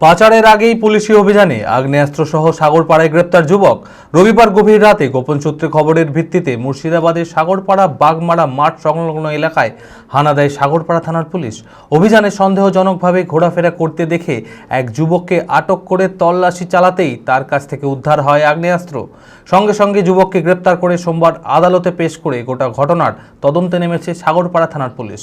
পাচারের আগেই পুলিশি অভিযানে আগ্নেয়াস্ত্র সহ সাগরপাড়ায় গ্রেপ্তার যুবক। রবিবার গভীর রাতে গোপন সূত্রে খবরের ভিত্তিতে মুর্শিদাবাদের সাগরপাড়া বাগমারা মাঠ সংলগ্ন এলাকায় হানা দেয় সাগরপাড়া থানার পুলিশ। অভিযানে সন্দেহজনকভাবে ঘোরাফেরা করতে দেখে এক যুবককে আটক করে তল্লাশি চালাতেই তার কাছ থেকে উদ্ধার হয় আগ্নেয়াস্ত্র। সঙ্গে সঙ্গে যুবককে গ্রেপ্তার করে সোমবার আদালতে পেশ করে গোটা ঘটনার তদন্তে নেমেছে সাগরপাড়া থানার পুলিশ।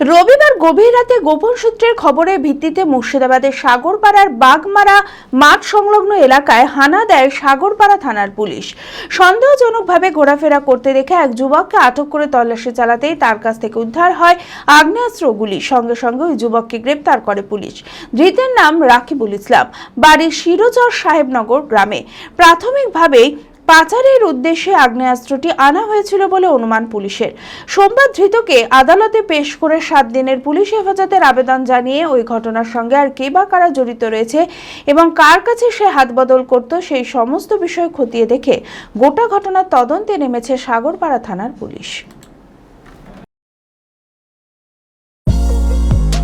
রবিবার গভীর রাতে গোপন সূত্রের খবরের ভিত্তিতে মুর্শিদাবাদের সাগরপাড়ার বাগমারা মাঠ সংলগ্ন এলাকায় হানা দেয় সাগরপাড়া থানার পুলিশ। সন্দেহজনকভাবে ঘোরাফেরা করতে দেখে এক যুবককে আটক করে তল্লাশি চালাতেই তার কাছ থেকে উদ্ধার হয় আগ্নেয়াস্ত্রগুলি সঙ্গে সঙ্গে ওই যুবককে গ্রেপ্তার করে পুলিশ। ধৃতের নাম রাকিবুল ইসলাম। বাড়ির শিরোচর সাহেবনগর গ্রামে। প্রাথমিকভাবেই পাচারের উদ্দেশ্যে আগ্নেয়াস্ত্রটি আনা হয়েছিল বলে অনুমান পুলিশের। সোমবার ধৃতকে আদালতে পেশ করে সাত দিনের পুলিশ হেফাজতের আবেদন জানিয়ে ওই ঘটনার সঙ্গে আর কে বা কারা জড়িত রয়েছে এবং কার কাছে সে হাত বদল করত সেই সমস্ত বিষয় খতিয়ে দেখে গোটা ঘটনার তদন্তে নেমেছে সাগরপাড়া থানার পুলিশ।